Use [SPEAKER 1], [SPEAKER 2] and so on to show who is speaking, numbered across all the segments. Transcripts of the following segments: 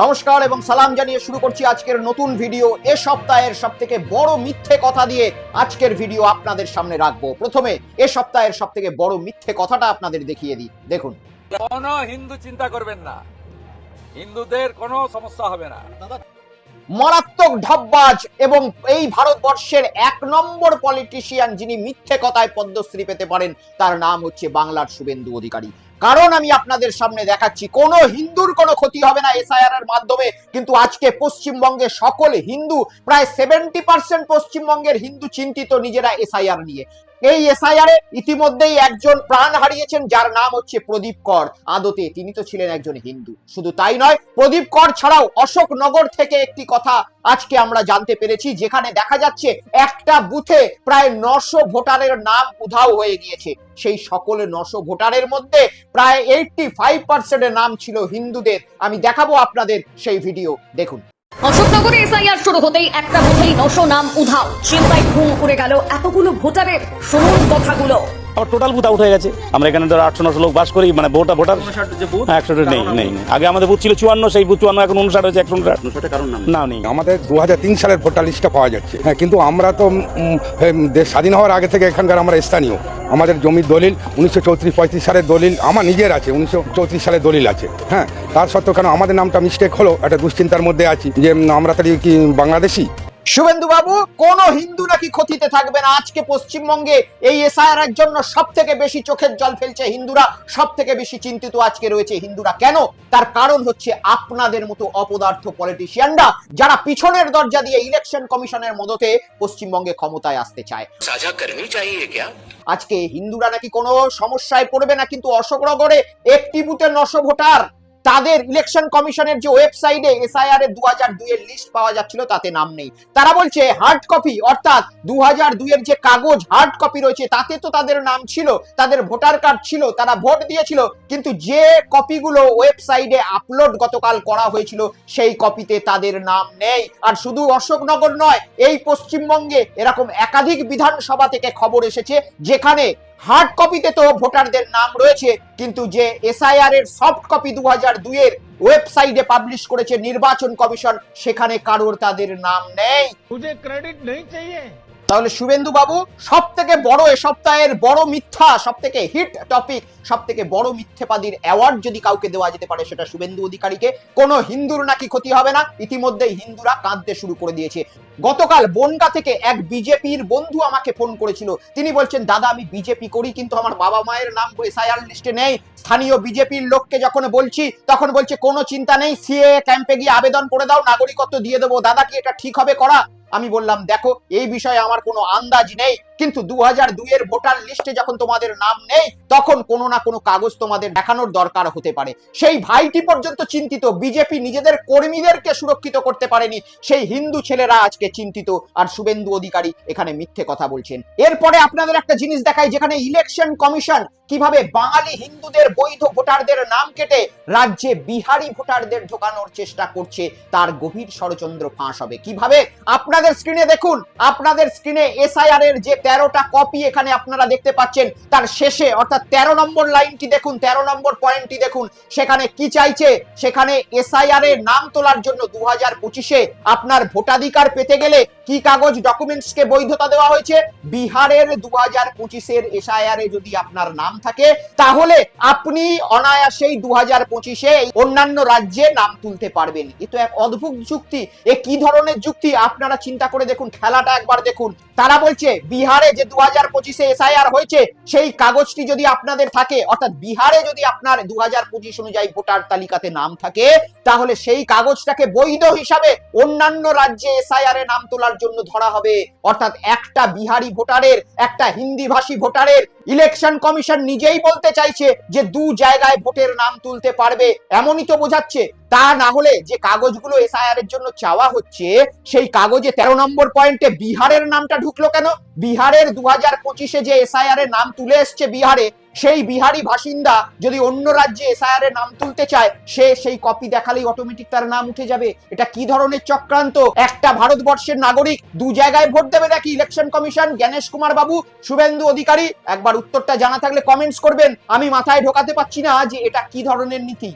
[SPEAKER 1] নমস্কার এবং সালাম জানিয়ে শুরু করছি আজকের নতুন ভিডিও। এ সপ্তাহের সব থেকে বড় মিথ্যে কথা দিয়ে আজকের ভিডিও আপনাদের সামনে রাখব। প্রথমে এ সপ্তাহের সব থেকে বড় মিথ্যে কথাটা আপনাদের দেখিয়ে দিই। দেখুন।
[SPEAKER 2] কোন হিন্দু চিন্তা করবেন না। হিন্দুদের কোনো সমস্যা হবে না।
[SPEAKER 1] মারাত্মক ঢপবাজ এবং এই ভারতবর্ষের এক নম্বর পলিটিশিয়ান যিনি মিথ্যে কথায় পদ্মশ্রী পেতে পারেন তার নাম হচ্ছে বাংলার শুভেন্দু অধিকারী। কারণ আমি আপনাদের সামনে দেখাচ্ছি, কোনো হিন্দুর কোনো ক্ষতি হবে না এসআইআর এর মাধ্যমে, কিন্তু আজকে পশ্চিমবঙ্গে সকল হিন্দু, প্রায় সেভেন্টি পার্সেন্ট পশ্চিমবঙ্গের হিন্দু চিন্তিত নিজেরা এসআইআর নিয়ে। এই এসআইআর এ ইতিমধ্যেই একজন প্রাণ হারিয়েছেন, যার নাম হচ্ছে প্রদীপ কর। আদতে তিনি তো ছিলেন একজন হিন্দু। শুধু তাই নয়, প্রদীপ কর ছাড়াও অশোকনগর থেকে একটি কথা আজকে আমরা জানতে পেরেছি, যেখানে দেখা যাচ্ছে একটা বুথে প্রায় নশো ভোটারের নাম উধাও হয়ে গিয়েছে। সেই সকল নশো ভোটারের মধ্যে প্রায় এইটটি ফাইভ পার্সেন্টের নাম ছিল হিন্দুদের। আমি দেখাবো আপনাদের সেই ভিডিও। দেখুন।
[SPEAKER 3] অশোকনগরে এসআইআর শুরু হতেই একটা বুথেই নশো নাম উধাও। চিন্তায় ঘুম উড়ে গেল এতগুলো ভোটারের, শুনুন কথাগুলো।
[SPEAKER 4] আমার টোটাল বুথ আউট হয়ে গেছে। আমরা এখানে ধরো আটশো নশো লোক বাস করি মানে ভোটার ভোটার। একশো নেই নেই নেই। আগে আমাদের বুথ ছিল চুয়ান্ন সেই বুথ চুয়ান্ন এখন উনষাট হয়েছে একশো উনষাট না। নেই।
[SPEAKER 5] আমাদের দু হাজার তিন সালের ভোটার লিস্টটা পাওয়া যাচ্ছে। হ্যাঁ কিন্তু আমরা তো উম, দেশ স্বাধীন হওয়ার আগে থেকে এখানকার আমরা স্থানীয়। আমাদের জমির দলিল উনিশশো চৌত্রিশ পঁয়ত্রিশ সালের দলিল আমার নিজের আছে উনিশশো চৌত্রিশ সালের দলিল আছে। হ্যাঁ তার সত্ত্বেও কেন আমাদের নামটা মিস্টেক হলো? একটা দুশ্চিন্তার মধ্যে আছি যে আমরা তাহলে কি বাংলাদেশি?
[SPEAKER 1] শুভেন্দু বাবু কোন হিন্দু নাকি ক্ষতিতে থাকবে না? আজকে পশ্চিমবঙ্গে এই এসআইআর এর জন্য সব থেকে বেশি চোখের জল ফেলছে হিন্দুরা সব থেকে বেশি চিন্তিত আজকে রয়েছে হিন্দুরা। কেন? তার কারণ হচ্ছে আপনাদের মতো অপদার্থ পলিটিশিয়ানরা যারা পিছনের দরজা দিয়ে ইলেকশন কমিশনের মদতে পশ্চিমবঙ্গে ক্ষমতায় আসতে চায়।
[SPEAKER 6] সাজা করনি চাইয়ে কে
[SPEAKER 1] আজকে হিন্দুরা নাকি কোনো সমস্যায় পড়বে না কিন্তু অশোকনগরে একটি বুথে নশো ভোটার। তাদের ইলেকশন কমিশনের যে ওয়েবসাইটে এসআইআর এর দু হাজার দুই এর লিস্ট পাওয়া যাচ্ছিল, তাতে নাম নেই। তারা বলছে হার্ড কপি অর্থাৎ দু হাজার দুই এর যে কাগজ হার্ড কপি রয়েছে, তাতে তো তাদের নাম ছিল, তাদের ভোটার কার্ড ছিল, তারা ভোট দিয়েছিল, কিন্তু যে কপিগুলো ওয়েবসাইটে আপলোড গতকাল করা হয়েছিল, সেই কপিতে তাদের নাম নেই। আর শুধু অশোকনগর নয়, এই পশ্চিমবঙ্গে এরকম একাধিক বিধানসভা থেকে খবর এসেছে, যেখানে হার্ড কপিতে তো ভোটারদের নাম রয়েছে, কিন্তু যে এসআইআর এর সফট কপি দু হাজার দুইয়ের ওয়েবসাইটে পাবলিশ করেছে নির্বাচন কমিশন, সেখানে কারোর তাদের নাম নেই।
[SPEAKER 7] ক্রেডিট নেই চাইয়ে
[SPEAKER 1] তাহলে শুভেন্দু বাবু সব থেকে বড় এ সপ্তাহের বড় মিথ্যা সব থেকে হিট টপিক সব থেকে বড় মিথ্যেবাদীর অ্যাওয়ার্ড যদি কাউকে দেওয়া যেতে পারে, সেটা শুভেন্দু অধিকারীকে। কোনো হিন্দুর নাকি ক্ষতি হবে না, ইতিমধ্যেই হিন্দুরা কাঁদতে শুরু করে দিয়েছে। গতকাল বনগা থেকে এক বিজেপির বন্ধু আমাকে ফোন করেছিল। তিনি বলছেন, দাদা, আমি বিজেপি করি, কিন্তু আমার বাবা মায়ের নাম এসআইআর লিস্টে নেই। স্থানীয় বিজেপির লোককে যখন বলছি, তখন বলছে, কোনো চিন্তা নেই সিএ ক্যাম্পে গিয়ে আবেদন করে দাও, নাগরিকত্ব দিয়ে দেবো। দাদা, কি এটা ঠিক হবে করা? আমি বললাম, দেখো, এই বিষয়ে আমার কোনো আন্দাজ নেই। কিন্তু দু হাজার দুইয়ের ভোটার লিস্টে যখন তোমাদের নাম নেই, তখন কোনো না কোনো কাগজ তোমাদের দেখানোর দরকার হতে পারে। সেই ভাইটি পর্যন্ত চিন্তিত। বিজেপি নিজেদের কর্মীদেরকে সুরক্ষিত করতে পারেনি। সেই হিন্দু ছেলেরা আজকে চিন্তিত। আর শুভেন্দু অধিকারী এখানে মিথ্যে কথা বলছেন। এরপরে আপনাদের একটা জিনিস দেখাই, যেখানে ইলেকশন কমিশন কীভাবে বাঙালি হিন্দুদের বৈধ ভোটারদের নাম কেটে রাজ্যে বিহারি ভোটারদের ঢোকানোর চেষ্টা করছে, তার গভীর ষড়যন্ত্র ফাঁস হবে। কীভাবে? আপনাদের স্ক্রিনে দেখুন, আপনাদের স্ক্রিনে এসআইআর এর যে তেরোটা কপি এখানে আপনারা দেখতে পাচ্ছেন, তার শেষে অর্থাৎ তেরো নম্বর লাইনটি দেখুন, তেরো নম্বর পয়েন্টটি দেখুন, সেখানে কি চাইছে? সেখানে এসআইআর এর নাম তোলার জন্য দু হাজার পঁচিশে আপনার ভোটাধিকার পেতে গেলে কি কাগজ ডকুমেন্টস কে বৈধতা দেওয়া হয়েছে? বিহারের দু হাজার পঁচিশের এসআইআর এ যদি আপনার নাম থাকে, তাহলে আপনি অনায়াসেই দু হাজার পঁচিশে অন্যান্য রাজ্যে নাম তুলতে পারবেন। এ তো এক অদ্ভুত যুক্তি। এ কি ধরনের যুক্তি? আপনারা চিন্তা করে দেখুন, খেলাটা একবার দেখুন। তারা বলছে, বিহারে যে দু হাজার পঁচিশে এসআইআর হয়েছে, সেই কাগজটি যদি আপনাদের থাকে, অর্থাৎ বিহারে যদি আপনার দু হাজার পঁচিশ অনুযায়ী ভোটার তালিকাতে নাম থাকে, তাহলে সেই কাগজটাকে বৈধ হিসাবে অন্যান্য রাজ্যে এসআইআর এ নাম তোলার জন্য ধরা হবে। অর্থাৎ একটা বিহারি ভোটারের, একটা হিন্দি ভাষী ভোটারের ইলেকশন কমিশন নিজেই বলতে চাইছে যে দু জায়গায় ভোটের নাম তুলতে পারবে। এমনই তো বোঝাচ্ছে। তা না হলে যে কাগজগুলো এসআইআর এর জন্য চাওয়া হচ্ছে, সেই কাগজে তেরো নম্বর পয়েন্টে বিহারের নামটা ঢুকলো কেন? বিহারের দু হাজার পঁচিশে যে এসআইআর এর নাম তুলে এসছে বিহারে, সেই বিহারি বাসিন্দা যদি অন্য রাজ্যে এসআইআর এর নাম তুলতে চায়, সে সেই কপি দেখালেই অটোমেটিক তার নাম উঠে যাবে। এটা কি ধরনের চক্রান্ত? একটা ভারতবর্ষের নাগরিক দু জায়গায় ভোট দেবে নাকি ইলেকশন কমিশন জ্ঞানেশ কুমার বাবু, শুভেন্দু অধিকারী, একবার উত্তরটা জানা থাকলে কমেন্টস করবেন। আমি মাথায় ঢোকাতে পারছি না যে এটা কি ধরনের নীতি।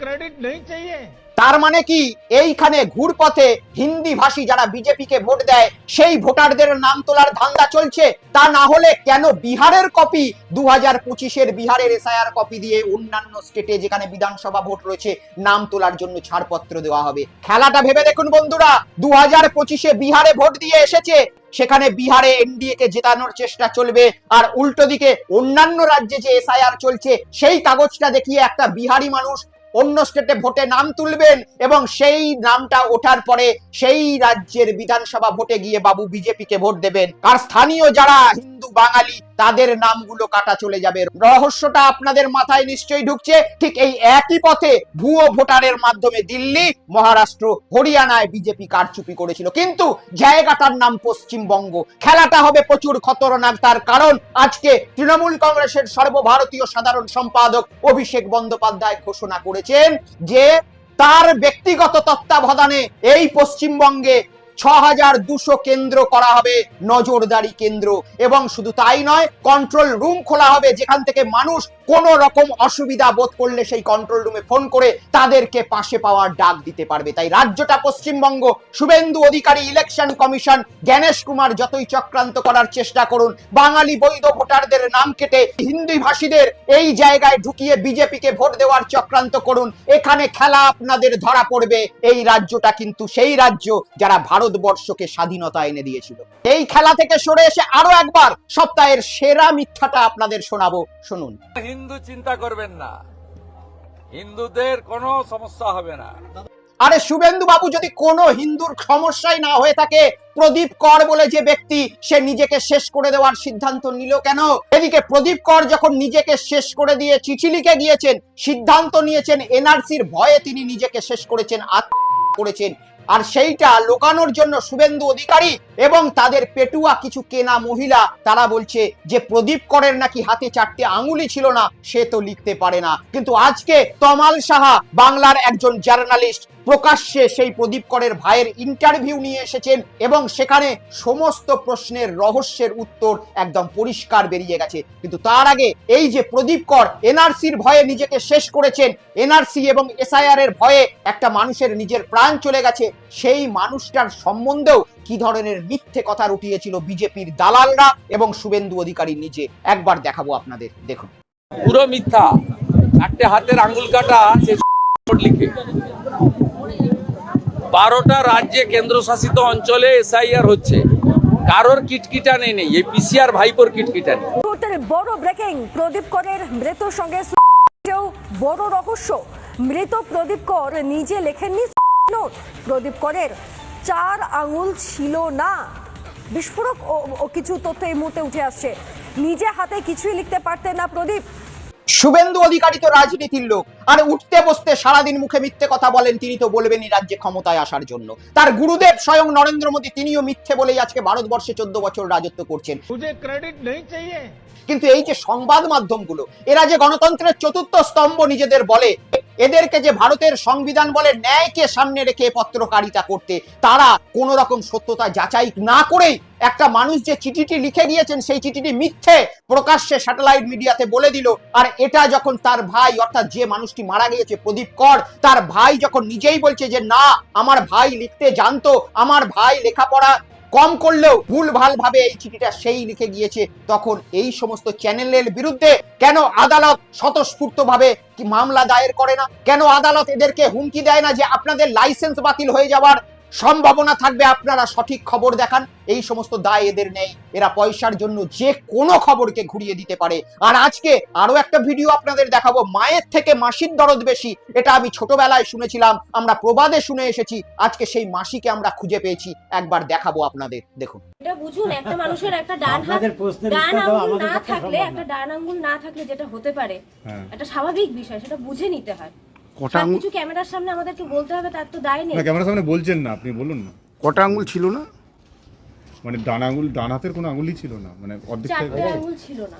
[SPEAKER 7] ক্রেডিট নেই চাইয়ে
[SPEAKER 1] তার মানে কি? এইখানে ঘুরপথে হিন্দি ভাষী যারা বিজেপিকে ভোট দেয়, সেই ভোটারদের নাম তোলার ধান্দা চলছে। তা না হলে কেন বিহারের কপি দু হাজার পঁচিশের বিহারের এসআইআর কপি দিয়ে অন্যান্য স্টেটে যেখানে বিধানসভা ভোট রয়েছে, নাম তোলার জন্য ছাড়পত্র দেওয়া হবে? খেলাটা ভেবে দেখুন বন্ধুরা দু হাজার পঁচিশে বিহারে ভোট দিয়ে এসেছে। সেখানে বিহারে এনডিএ কে জেতানোর চেষ্টা চলবে, আর উল্টো দিকে অন্যান্য রাজ্যে যে এসআইআর চলছে, সেই কাগজটা দেখিয়ে একটা বিহারি মানুষ অন্য স্টেটে ভোটে নাম তুলবেন এবং সেই নামটা ওঠার পরে সেই রাজ্যের বিধানসভা ভোটে গিয়ে বাবু বিজেপিকে ভোট দেবেন। আর স্থানীয় যারা হিন্দু, বাঙালি তাদের নামগুলো কাটা চলে যাবে। রহস্যটা আপনাদের মাথায় নিশ্চয়ই ঢুকছে। ঠিক এই একই পথে ভুয়ো ভোটারের মাধ্যমে দিল্লি, মহারাষ্ট্র, হরিয়ানায় বিজেপি কারচুপি করেছিল। কিন্তু জায়গাটার নাম পশ্চিমবঙ্গ। খেলাটা হবে প্রচুর খতরনাক। তার কারণ আজকে তৃণমূল কংগ্রেসের সর্বভারতীয় সাধারণ সম্পাদক অভিষেক বন্দ্যোপাধ্যায় ঘোষণা করেছেন যে, তার ব্যক্তিগত তত্ত্বাবধানে এই পশ্চিমবঙ্গে ছ হাজার দুশো কেন্দ্র করা হবে নজরদারি কেন্দ্র। এবং শুধু তাই নয় কন্ট্রোল রুম খোলা হবে যেখান থেকে মানুষ কোন রকম অসুবিধা বোধ করলে সেই কন্ট্রোল রুমে ফোন করে তাদেরকে পাশে পাওয়ার ডাক দিতে পারবে। তাই রাজ্যটা পশ্চিমবঙ্গ, শুভেন্দু অধিকারী ইলেকশন কমিশন জ্ঞানেশ কুমার যতই চক্রান্ত করার চেষ্টা করুন, বাঙালি বৈধ ভোটারদের নাম কেটে হিন্দি ভাষীদের এই জায়গায় ঢুকিয়ে বিজেপিকে ভোট দেওয়ার চক্রান্ত করুন। এখানে খেলা আপনাদের ধরা পড়বে। এই রাজ্যটা কিন্তু সেই রাজ্য যারা ভারতবর্ষকে স্বাধীনতা এনে দিয়েছিল। এই খেলা থেকে সরে এসে আরও একবার সপ্তাহের সেরা মিথ্যাটা আপনাদের শোনাবো। শুনুন।
[SPEAKER 2] হিন্দু চিন্তা করবেন না। হিন্দুদের কোনো সমস্যা হবে না।
[SPEAKER 1] আরে শুভেন্দু বাবু, যদি কোনো হিন্দুর সমস্যাই না হয়ে থাকে, প্রদীপ কর বলে যে ব্যক্তি, সে নিজেকে শেষ করে দেওয়ার সিদ্ধান্ত নিল কেন? এদিকে প্রদীপ কর যখন নিজেকে শেষ করে দিয়ে চিঠি লিখে গিয়েছেন, সিদ্ধান্ত নিয়েছেন, এনআরসির ভয়ে তিনি নিজেকে শেষ করেছেন, আত্ম, করেছেন। আর সেইটা লোকানোর জন্য শুভেন্দু অধিকারী এবং তাদের পেটুয়া কিছু কেনা মহিলা, তারা বলছে যে প্রদীপ করের নাকি হাতে চারটে আঙুলি ছিল না, সে তো লিখতে পারে না। কিন্তু আজকে তমাল সাহা, বাংলার একজন জার্নালিস্ট প্রকাশ্যে সেই প্রদীপ করের ভাইয়ের ইন্টারভিউ নিয়ে এসেছেন এবং সেখানে সমস্ত প্রশ্নের রহস্যের উত্তর একদম পরিষ্কার বেরিয়ে গেছে। কিন্তু তার আগে এই যে প্রদীপ কর এনআরসির ভয়ে নিজেকে শেষ করেছেন। এনআরসি এবং এসআইআর এর ভয়ে একটা মানুষের নিজের প্রাণ চলে গেছে। সেই মানুষটার সম্বন্ধেও কি ধরনের মিথ্যে কথা রটিয়েছিল বিজেপির দালালরা এবং শুভেন্দু অধিকারী নিজে? একবার দেখাবো আপনাদের। দেখুন।
[SPEAKER 2] পুরো মিথ্যা। চারটে হাতের আঙ্গুল কাটা লিখে। বারোটা রাজ্যে কেন্দ্রশাসিত অঞ্চলে এসআইআর হচ্ছে। কারোর কিটকিটানি নেই, এই পিসিআর ভাইপোর কিটকিটানি।
[SPEAKER 6] বড় ব্রেকিং প্রদীপ করের মৃত্যুর সঙ্গে বড় রহস্য। মৃত প্রদীপ কর নিজে লেখেননি নোট। প্রদীপ করের চার আঙুল ছিল না। বিস্ফোরক ও কিছু তথ্য এই মুহূর্তে উঠে আসছে। নিজে হাতে কিছুই লিখতে পারতেন না প্রদীপ।
[SPEAKER 1] শুভেন্দু অধিকারী তো রাজনীতির লোক। আর উঠতে বসতে সারাদিন মুখে মিথ্যে কথা বলেন তিনি তো বলবেনই রাজ্যে ক্ষমতায় আসার জন্য। তার গুরুদেব স্বয়ং নরেন্দ্র মোদী তিনিও মিথ্যে বলেই আজকে ভারতবর্ষে চোদ্দ বছর রাজত্ব করছেন। কিন্তু এই যে সংবাদ মাধ্যমগুলো এরা যে গণতন্ত্রের চতুর্থ স্তম্ভ নিজেদের বলে এদেরকে যে ভারতের সংবিধান বলে ন্যায়কে সামনে রেখে পত্রকারিতা করতে, তারা কোন রকম সত্যতা যাচাই না করেই একটা মানুষ যে চিঠিটি লিখে দিয়েছেন, সেই চিঠিটি মিথ্যে প্রকাশ্যে স্যাটেলাইট মিডিয়াতে বলে দিল। আর এটা যখন তার ভাই, অর্থাৎ যে মানুষটি মারা গিয়েছে, প্রদীপ কর, তার ভাই যখন নিজেই বলছে যে, না, আমার ভাই লিখতে জানতো, আমার ভাই লেখাপড়া কম করলেও ভুল ভালো ভাবে এই চিঠিটা সেই লিখে গিয়েছে। তখন এই সমস্ত চ্যানেলের বিরুদ্ধে কেন আদালত স্বতঃস্ফূর্ত ভাবে কি মামলা দায়ের করে না? কেন আদালত এদেরকে হুমকি দেয় না যে আপনাদের লাইসেন্স বাতিল হয়ে যাওয়ার সম্ভাবনা থাকবে আপনারা সঠিক খবর দেখান। এই সমস্ত দায় এদের নেই। এরা পয়সার জন্য যে কোনো খবরকে ঘুরিয়ে দিতে পারে। আর আজকে আরও একটা ভিডিও আপনাদের দেখাবো। মায়ের থেকে মাসির দরদ বেশি। এটা আমি ছোটবেলায় শুনেছিলাম। আমরা প্রবাদে শুনে এসেছি। আজকে সেই মাসিকে আমরা খুঁজে পেয়েছি। একবার দেখাবো আপনাদের। দেখুন।
[SPEAKER 8] এটা বুঝুন একটা মানুষের একটা ডান হাত ডান
[SPEAKER 9] উত্তর
[SPEAKER 8] আঙ্গুল না থাকলে একটা ডান আঙ্গুল না থাকলে যেটা হতে পারে
[SPEAKER 9] হ্যাঁ।
[SPEAKER 8] একটা স্বাভাবিক বিষয়। সেটা বুঝে নিতে হয়।
[SPEAKER 10] কটা আঙুল
[SPEAKER 8] কিছু ক্যামেরার সামনে আমাদেরকে বলতে হবে তার তো দায় নেই।
[SPEAKER 10] না ক্যামেরার সামনে বলছেন না আপনি বলুন না।
[SPEAKER 5] কটা আঙুল ছিল না?
[SPEAKER 10] মানে ডান আঙুল ডান হাতের কোনো আঙুলই ছিল না মানে অর্ধেক
[SPEAKER 8] আঙ্গুল ছিল না।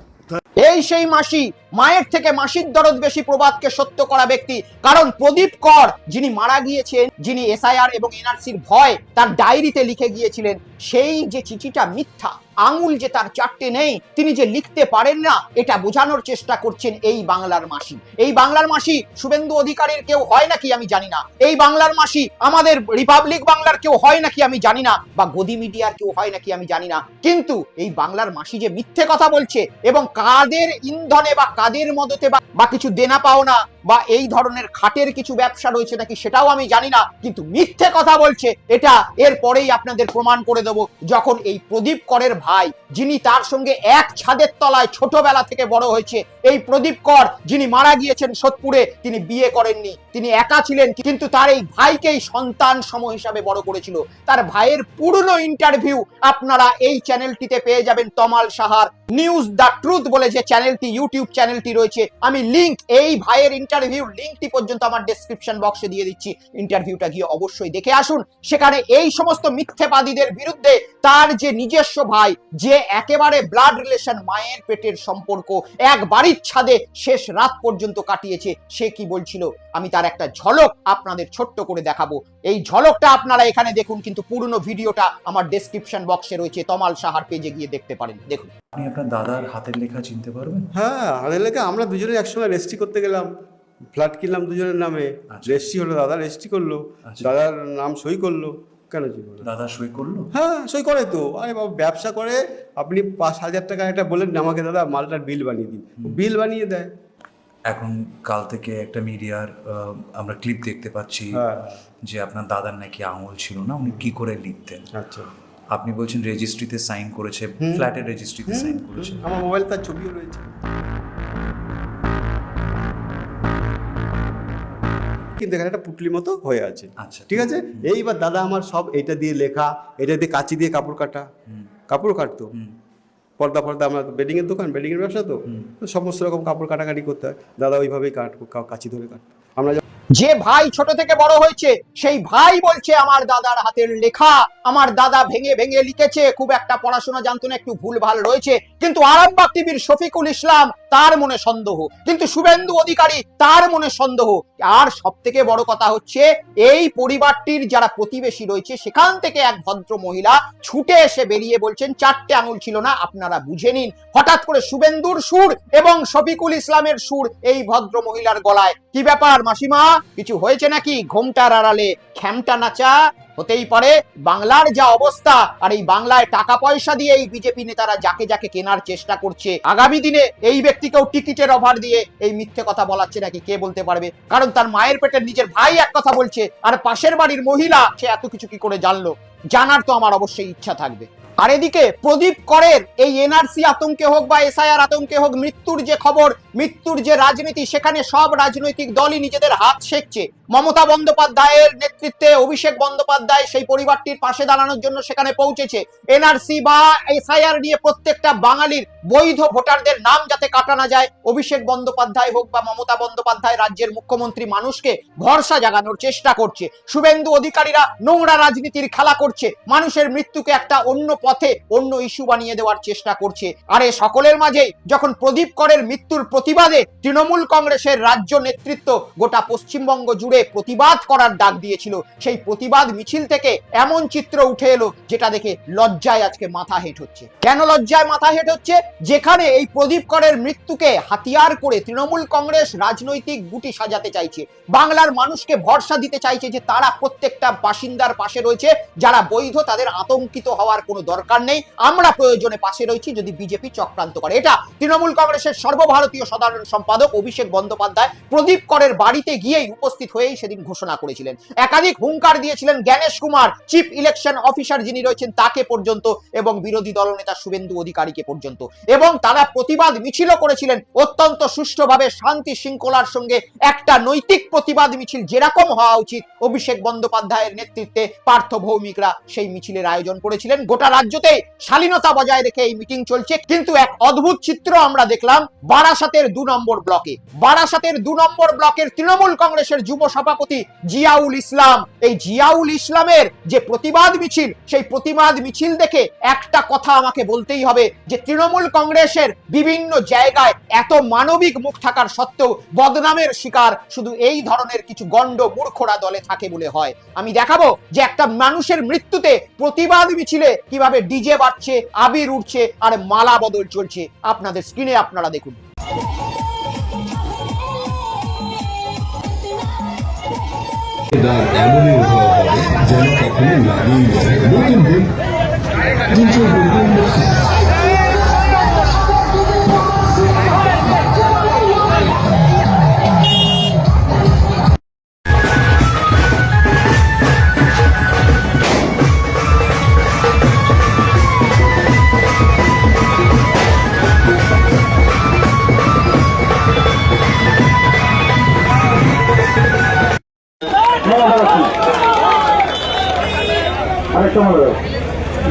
[SPEAKER 1] এই সেই মাসি মায়ের থেকে মাসির দরদ বেশি প্রবাদকে সত্য করা ব্যক্তি। কারণ প্রদীপ কর যিনি মারা গিয়েছেন যিনি এসআইআর এবং এনআরসির ভয় তার ডায়েরিতে লিখে গিয়েছিলেন সেই যে চিঠিটা মিথ্যা। আঙুল যে তার চারটে নেই, তিনি যে লিখতে পারেন না, এটা বোঝানোর চেষ্টা করছেন এই বাংলার মাসি। এই বাংলার মাসি শুভেন্দু অধিকারীর কেউ হয় নাকি আমি জানি না। এই বাংলার মাসি আমাদের রিপাবলিক বাংলার কেউ হয় নাকি আমি জানি না, বা গদি মিডিয়ার কেউ হয় নাকি আমি জানি না। কিন্তু এই বাংলার মাসি যে মিথ্যে কথা বলছে, এবং কাদের ইন্ধনে বা কাদের মদতে বা কিছু দেনা পাওনা, বা এই ধরনের খাটের কিছু ব্যবসা রয়েছে নাকি সেটাও আমি জানি না, কিন্তু মিথ্যে কথা বলছে, এটা এরপরেই আপনাদের প্রমাণ করে দেব, যখন এই প্রদীপ করের ভাই, যিনি তার সঙ্গে এক ছাদের তলায় ছোটবেলা থেকে বড় হয়েছে, এই প্রদীপ কর যিনি মারা গিয়েছেন সোদপুরে, তিনি বিয়ে করেননি। তিনি একা ছিলেন, কিন্তু তার এই ভাইকেই সন্তান সম হিসাবে বড় করেছিল। তার ভাইয়ের পুরনো ইন্টারভিউ আপনারা এই চ্যানেলটিতে পেয়ে যাবেন তমাল সাহার নিউজ দ্য ট্রুথ বলে যে চ্যানেলটি ইউটিউব চ্যানেলটি রয়েছে। আমি লিংক এই ভাইয়ের ইন্টারভিউ লিঙ্কটি পর্যন্ত আমার ডেসক্রিপশন বক্সে দিয়ে দিচ্ছি। ইন্টারভিউটা গিয়ে অবশ্যই দেখে আসুন। সেখানে এই সমস্ত মিথ্যেবাদীদের বিরুদ্ধে তার যে নিজস্ব ভাই যে একেবারে ব্লাড রিলেশন মায়ের পেটের সম্পর্ক এক বাড়ির ছাদে শেষ রাত পর্যন্ত কাটিয়েছে সে কি বলছিল? আমি তার একটা ঝলক আপনাদের ছোট্ট করে দেখাবো। এই ঝলকটা আপনারা এখানে দেখুন কিন্তু পুরনো ভিডিওটা আমার ডেসক্রিপশন বক্সে রয়েছে তমাল সাহার পেজে গিয়ে দেখতে পারেন। দেখুন।
[SPEAKER 9] আপনি আপনার দাদার হাতের লেখা চিনতে পারবেন?
[SPEAKER 11] হ্যাঁ হাতের লেখা। আমরা দুজনে একসঙ্গে রেজিস্ট্রি করতে গেলাম। ফ্ল্যাট কিনলাম দুজনের নামে।
[SPEAKER 9] আচ্ছা।
[SPEAKER 11] রেজিস্ট্রি হলো দাদা রেজিস্ট্রি করল।
[SPEAKER 9] আচ্ছা।
[SPEAKER 11] দাদার নাম সই করল। কেন
[SPEAKER 9] দাদা সই করল?
[SPEAKER 11] হ্যাঁ সই করে তো। আরে বাবা ব্যবসা করে আপনি পাঁচ হাজার টাকা একটা বলেন আমাকে দাদা মালটার বিল বানিয়ে দিন। বিল বানিয়ে দেয়।
[SPEAKER 9] এখন কাল থেকে একটা মিডিয়ার আমরা ক্লিপ দেখতে পাচ্ছি
[SPEAKER 11] হ্যাঁ
[SPEAKER 9] যে আপনার দাদার নাকি আঙুল ছিল না উনি কি করে লিখতেন?
[SPEAKER 11] আচ্ছা।
[SPEAKER 9] আপনি বলছেন রেজিস্ট্রিতে সাইন করেছে ফ্ল্যাটের রেজিস্ট্রিতে সাইন করেছে।
[SPEAKER 11] আমার মোবাইল তার ছবিও রয়েছে। কিন্তু এখানে একটা পুটলি মতো হয়ে আছে।
[SPEAKER 9] আচ্ছা
[SPEAKER 11] ঠিক আছে? এইবার দাদা আমার সব এটা দিয়ে লেখা এটা দিয়ে কাঁচি দিয়ে কাপড় কাটা। কাপড় কাটতো। পর্দা ফর্দা আমরা বেডিং এর দোকান বেডিং এর ব্যবসা তো। সমস্ত রকম কাপড় কাটাকাটি করতে হয়। দাদা ওইভাবেই কাট কাঁচি ধরে কাটতো। আমরা
[SPEAKER 1] যে ভাই ছোট থেকে বড় হয়েছে সেই ভাই বলছে আমার দাদার হাতের লেখা আমার দাদা ভেঙে ভেঙে লিখেছে খুব একটা পড়াশোনা জানতো না একটু ভুলভাল রয়েছে। কিন্তু আরামবাগ টিভির শফিকুল ইসলাম তার মনে সন্দেহ। কিন্তু শুভেন্দু অধিকারী তার মনে সন্দেহ। আর সব থেকে বড় কথা হচ্ছে, এই পরিবারটির যারা প্রতিবেশী রয়েছে, সেখান থেকে এক ভদ্র মহিলা ছুটে এসে বেরিয়ে বলছেন, চারটে আঙুল ছিল না, আপনারা বুঝে নিন। হঠাৎ করে শুভেন্দুর সুর এবং শফিকুল ইসলামের সুর এই ভদ্র মহিলার গলায়, কি ব্যাপার মাসিমা, কিছু হয়েছে নাকি? ঘোমটার আড়ালে, খ্যামটা নাচা হতেই পারে। বাংলার যা অবস্থা, আর এই বাংলায় টাকা পয়সা দিয়ে এই বিজেপি নেতারা যাকে যাকে কেনার চেষ্টা করছে, আগামী দিনে এই ব্যক্তিকেও টিকিটের অফার দিয়ে এই মিথ্যে কথা বলাচ্ছে নাকি, কে বলতে পারবে? কারণ তার মায়ের পেটের নিজের ভাই এক কথা বলছে, আর পাশের বাড়ির মহিলা, সে এত কিছু কি করে জানলো? জানার তো আমার অবশ্যই ইচ্ছা থাকবে। আর এদিকে প্রদীপ করের এই এনআরসি আতঙ্কে হোক বা এসআইআর আতঙ্কে হোক, মৃত্যুর যে খবর, মৃত্যুর যে রাজনীতি, সেখানে সব রাজনৈতিক দলই নিজেদের হাত শেখছে মমতা বন্দ্যোপাধ্যায়ের নেতৃত্বে অভিষেক বন্দ্যোপাধ্যায় সেই পরিবারটির পাশে দাঁড়ানোর জন্য সেখানে পৌঁছেছে। এনআরসি বা এসআইআর নিয়ে প্রত্যেকটা বাঙালির বৈধ ভোটারদের নাম যাতে কাটা না যায়, অভিষেক বন্দ্যোপাধ্যায় হোক বা মমতা বন্দ্যোপাধ্যায় রাজ্যের মুখ্যমন্ত্রী মানুষকে ভরসা জাগানোর চেষ্টা করছে। শুভেন্দু অধিকারীরা নোংরা রাজনীতির খেলা করছে। মানুষের মৃত্যুকে একটা অন্য পথে অন্য ইস্যু বানিয়ে দেওয়ার চেষ্টা করছে। আর এ সকলের মাঝেই যখন প্রদীপ করের মৃত্যুর প্রতিবাদে তৃণমূল কংগ্রেসের রাজ্য নেতৃত্ব গোটা পশ্চিমবঙ্গ জুড়ে প্রতিবাদ করার ডাক দিয়েছিল, সেই প্রতিবাদ মিছিল থেকে এমন চিত্র উঠে এলো যেটা দেখে লজ্জায় আজকে মাথা হেট হচ্ছে। কেন লজ্জায় মাথা হেট হচ্ছে? যেখানে এই প্রদীপ করের মৃত্যুকে হাতিয়ার করে তৃণমূল কংগ্রেস রাজনৈতিক গুটি সাজাতে চাইছে, বাংলার মানুষকে ভরসা দিতে চাইছে যে তারা প্রত্যেকটা বাসিন্দার পাশে রয়েছে, যারা বৈধ তাদের আতঙ্কিত হওয়ার কোনো দরকার নেই। আমরা প্রয়োজনে পাশে রয়েছি যদি বিজেপি চক্রান্ত করে। এটা তৃণমূল কংগ্রেসের সর্বভারতীয় সাধারণ সম্পাদক অভিষেক বন্দ্যোপাধ্যায় প্রদীপ করের বাড়িতে গিয়েই উপস্থিত হয়েই সেদিন ঘোষণা করেছিলেন। একাধিক হুঙ্কার দিয়েছিলেন Gyanesh Kumar, chief election officer যিনি রয়েছেন তাকে পর্যন্ত এবং বিরোধী দলনেতা শুভেন্দু অধিকারীকে পর্যন্ত। এবং তারা প্রতিবাদ মিছিলও করেছিলেন অত্যন্ত সুষ্ঠুভাবে শান্তি শৃঙ্খলার সঙ্গে। একটা নৈতিক প্রতিবাদ মিছিল যেরকম হওয়া উচিত, অভিষেক বন্দ্যোপাধ্যায়ের নেতৃত্বে পার্থ ভৌমিকরা সেই মিছিলের আয়োজন করেছিলেন। গোটা রাজ্যতে শালীনতা বজায় রেখে এই মিটিং চলছে। কিন্তু এক অদ্ভুত চিত্র আমরা দেখলাম বারাসাতের দু নম্বর ব্লকে। বারাসাতের দু নম্বর ব্লকের তৃণমূল কংগ্রেসের যুব সভাপতি জিয়াউল ইসলাম। এই জিয়াউল ইসলামের যে প্রতিবাদ মিছিল, সেই প্রতিবাদ মিছিল দেখে একটা কথা আমাকে বলতেই হবে যে, তৃণমূল কংগ্রেসের বিভিন্ন জায়গায় এত মানবিক মুখ থাকার সত্ত্বেও বদনামের শিকার শুধু এই ধরনের কিছু গণ্ড মূর্খরা দলে থাকে বলে হয়। আমি দেখাবো যে একটা মানুষের মৃত্যুতে প্রতিবাদ মিছিলে কীভাবে ডিজে বাড়ছে, আবির উঠছে, আর মালা বদল চলছে, আপনাদের স্ক্রিনে আপনারা দেখুন।
[SPEAKER 7] যেন কখনো লাগিয়ে নতুন দিন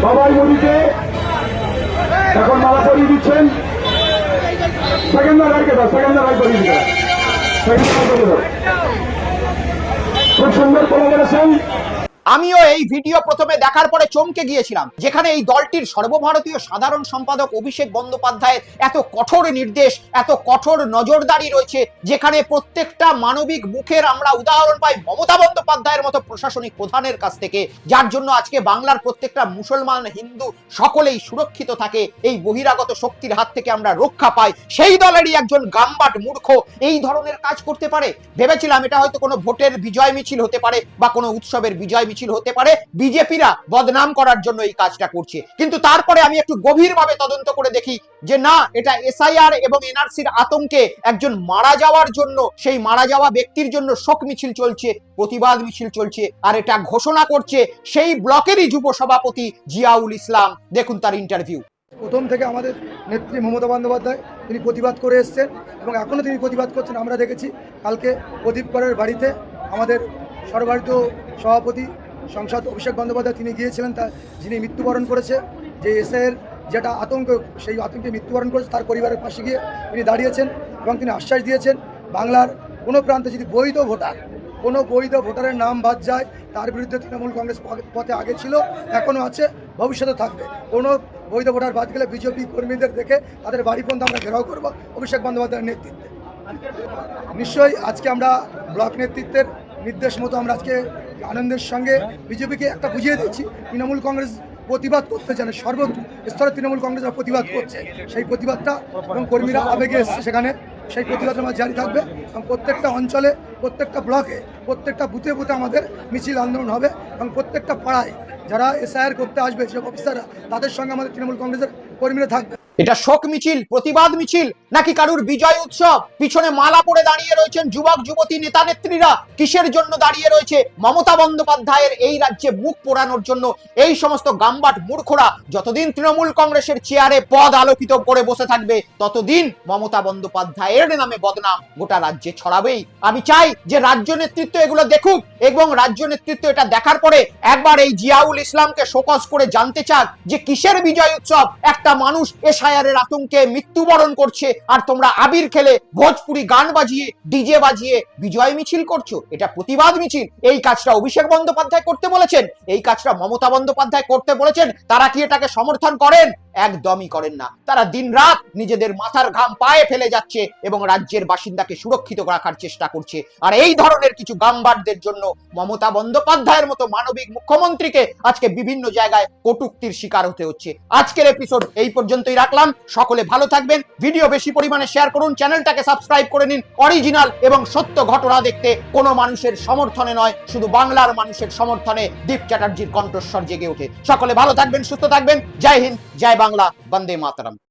[SPEAKER 5] বাবাই মোদীকে এখন মালা পরিয়ে দিচ্ছেন। সেকেন্ডার রায়কে দাও সেকেন্ডার রায় করিয়ে দিতে খুব সুন্দর করে বলেছেন।
[SPEAKER 1] আমিও এই ভিডিও প্রথমে দেখার পরে চমকে গিয়েছিলাম, যেখানে এই দলটির সর্বভারতীয় সাধারণ সম্পাদক অভিষেক বন্দ্যোপাধ্যায়ের এত কঠোর নির্দেশ, এত কঠোর নজরদারি রয়েছে, যেখানে প্রত্যেকটা মানবিক মুখের আমরা উদাহরণ পাই মমতা বন্দ্যোপাধ্যায়ের মতো প্রশাসনিক প্রধানের কাছ থেকে, যার জন্য আজকে বাংলার প্রত্যেকটা মুসলমান হিন্দু সকলেই সুরক্ষিত থাকে, এই বহিরাগত শক্তির হাত থেকে আমরা রক্ষা পাই, সেই দলেরই একজন গাম্বাট মূর্খ এই ধরনের কাজ করতে পারে? ভেবেছিলাম এটা হয়তো কোনো ভোটের বিজয় মিছিল হতে পারে বা কোনো উৎসবের বিজয় মিছিল হতে পারে, বিজেপিরা বদনাম করার জন্য এই কাজটা করছে। কিন্তু তারপরে আমি একটু গভীরভাবে তদন্ত করে দেখি যে না, এটা এসআইআর এবং এনআরসির আতঙ্কে একজন মারা যাওয়ার জন্য, সেই মারা যাওয়া ব্যক্তির জন্য শোক মিছিল চলছে, প্রতিবাদ মিছিল চলছে, আর এটা ঘোষণা করছে সেই ব্লকেরই যুব সভাপতি জিয়াউল ইসলাম। দেখুন তার ইন্টারভিউ
[SPEAKER 5] প্রথম থেকে আমাদের নেত্রী মমতা বন্দ্যোপাধ্যায়, তিনি প্রতিবাদ করে এসছেন এবং এখনও তিনি প্রতিবাদ করছেন। আমরা দেখেছি কালকে প্রদীপ করের বাড়িতে আমাদের সর্বভারতীয় সভাপতি সংসদ অভিষেক বন্দ্যোপাধ্যায় তিনি গিয়েছিলেন তা যিনি মৃত্যুবরণ করেছে, যে এসআইয়ের যেটা আতঙ্ক, সেই আতঙ্কে মৃত্যুবরণ করেছে তার পরিবারের পাশে গিয়ে তিনি দাঁড়িয়েছেন এবং তিনি আশ্বাস দিয়েছেন, বাংলার কোনো প্রান্তে যদি বৈধ ভোটার, কোনো বৈধ ভোটারের নাম বাদ যায়, তার বিরুদ্ধে তৃণমূল কংগ্রেস পথে- আগে ছিল এখনও আছে, ভবিষ্যতে থাকবে। কোনো বৈধ ভোটার বাদ গেলে বিজেপি কর্মীদের দেখে তাদের বাড়ি পর্যন্ত আমরা ঘেরাও করব অভিষেক বন্দ্যোপাধ্যায়ের নেতৃত্বে। নিশ্চয়ই আজকে আমরা ব্লক নেতৃত্বের নির্দেশ মতো আমরা আজকে আনন্দের সঙ্গে বিজেপিকে একটা বুঝিয়ে দিচ্ছি। তৃণমূল কংগ্রেস প্রতিবাদ করতে জানে সর্ব স্তরে তৃণমূল কংগ্রেসরা প্রতিবাদ করছে। সেই প্রতিবাদটা এবং কর্মীরা আবেগে এসছে সেখানে। সেই প্রতিবাদ আমার জারি থাকবে এবং প্রত্যেকটা অঞ্চলে, প্রত্যেকটা ব্লকে, প্রত্যেকটা বুথে বুথে আমাদের মিছিল আন্দোলন হবে এবং প্রত্যেকটা পাড়ায় যারা এসআইআর করতে আসবে যে অফিসাররা, তাদের সঙ্গে আমাদের তৃণমূল কংগ্রেসের কর্মীরা থাকবে।
[SPEAKER 1] এটা শোক মিছিল, প্রতিবাদ মিছিল, নাকি কারুর বিজয় উৎসব? পিছনে মালা পরে দাঁড়িয়ে রয়েছেন যুবক, যুবতী, নেতা, নেত্রীরা। কিসের জন্য দাঁড়িয়ে রয়েছে মমতা বন্দ্যোপাধ্যায়ের এই রাজ্যে মুখ পোড়ানোর জন্য? এই সমস্ত গাম্বাট মূর্খরা যতদিন তৃণমূল কংগ্রেসের চেয়ারে পদ আলোকিত করে বসে থাকবে, ততদিন মমতা বন্দ্যোপাধ্যায়ের নামে বদনাম গোটা রাজ্যে ছড়াবেই। আমি চাই যে রাজ্য নেতৃত্ব এগুলো দেখুক এবং রাজ্য নেতৃত্ব এটা দেখার পরে একবার এই জিয়াউল ইসলামকে শোকজ করে জানতে চাক যে কিসের বিজয় উৎসব? একটা মানুষ এসআইআরের আতঙ্কে মৃত্যুবরণ করছে, আর তোমরা আবির খেলে ভোজপুরি গান বাজিয়ে, ডিজে বাজিয়ে বিজয় মিছিল করছ। এটা প্রতিবাদ মিছিল। এই কাজটা অভিষেক বন্দ্যোপাধ্যায় করতে বলেছেন। এই কাজটা মমতা বন্দ্যোপাধ্যায় করতে বলেছেন। তারা কি এটাকে সমর্থন করেন? একদমই করেন না। তারা দিনরাত নিজেদের মাথার ঘাম পায়ে ফেলে যাচ্ছে এবং রাজ্যের বাসিন্দাকে সুরক্ষিত রাখার চেষ্টা করছে। আর এই ধরনের কিছু গাম্বারদের জন্য মমতা বন্দ্যোপাধ্যায়ের মতো মানবিক মুখ্যমন্ত্রীকে আজকে বিভিন্ন জায়গায় কটুক্তির শিকার হতে হচ্ছে। আজকের এপিসোড এই পর্যন্তই রাখলাম। সকলে ভালো থাকবেন। ভিডিও বেশি পরিমাণে শেয়ার করুন। চ্যানেলটাকে সাবস্ক্রাইব করে নিন। অরিজিনাল এবং সত্য ঘটনা দেখতে কোনো মানুষের সমর্থনে নয়। শুধু বাংলার মানুষের সমর্থনে দীপ চ্যাটার্জির কণ্ঠস্বর জেগে ওঠে। সকলে ভালো থাকবেন, সুস্থ থাকবেন। জয় হিন্দ, জয় বাংলা বন্দে মাতরম।